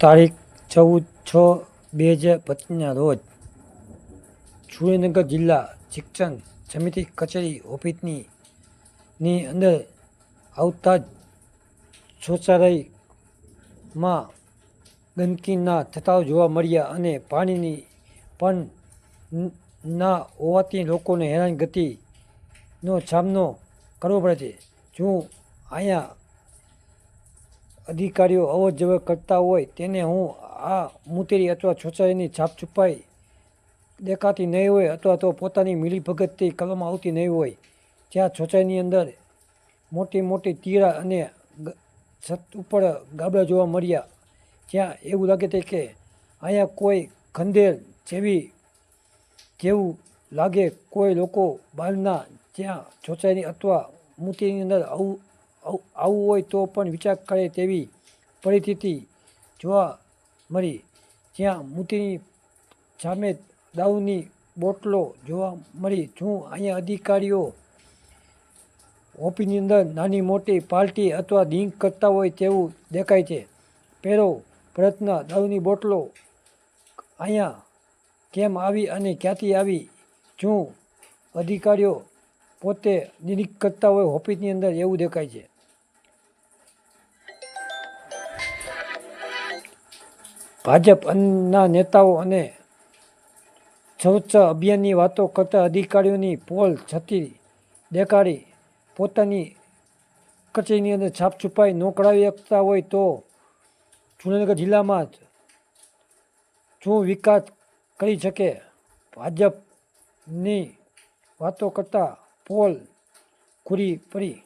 તારીખ ચૌદ છ બે હજાર પચીસના રોજ સુરેન્દ્રનગર જિલ્લા શિક્ષણ સમિતિ કચેરી ઓફિસની ની અંદર આવતા જ શૌચાલયમાં ગંદકીના છટાવ જોવા મળ્યા અને પાણીની પણ ના હોવાથી લોકોને હેરાનગતિનો સામનો કરવો પડે છે. જો અહીંયા અધિકારીઓ અવર જવર કરતા હોય તેને હું આ મુતેરી અથવા છોચાઈની છાપ છુપાઈ દેખાતી નહીં હોય અથવા તો પોતાની મિલીભગતથી કરવામાં આવતી નહીં હોય. જ્યાં છોચાઈની અંદર મોટી મોટી તીરા અને છત ઉપર ગાબડા જોવા મળ્યા. જ્યાં એવું લાગે છે કે અહીંયા કોઈ ખંદેર જેવી જેવું લાગે કોઈ લોકો બહારના જ્યાં છોચાઈની અથવા મૂર્તિની અંદર આવું આવું હોય તો પણ વિચાર કરે તેવી પરિસ્થિતિ જોવા મળી. જ્યાં મૂર્તિની સામે દાઉની બોટલો જોવા મળી. શું અહીંયા અધિકારીઓ ઓફિસની અંદર નાની મોટી પાર્ટી અથવા ડિંક કરતા હોય તેવું દેખાય છે? પહેલો પ્રયત્ન દારૂની બોટલો અહીંયા કેમ આવી અને ક્યાંથી આવી? શું અધિકારીઓ પોતે નિરીક્ષ કરતા હોય, ઓફિસની અંદર એવું દેખાય છે. ભાજપના નેતાઓ અને સ્વચ્છ અભિયાનની વાતો કરતા અધિકારીઓની પોલ છતી દેખાડી પોતાની કચેરીની અંદર છાપ છુપાઈ ન કરાવી શકતા હોય તો સુરેન્દ્રનગર જિલ્લામાં જ શું વિકાસ કરી શકે. ભાજપની વાતો કરતા પોલ ખુરી પડી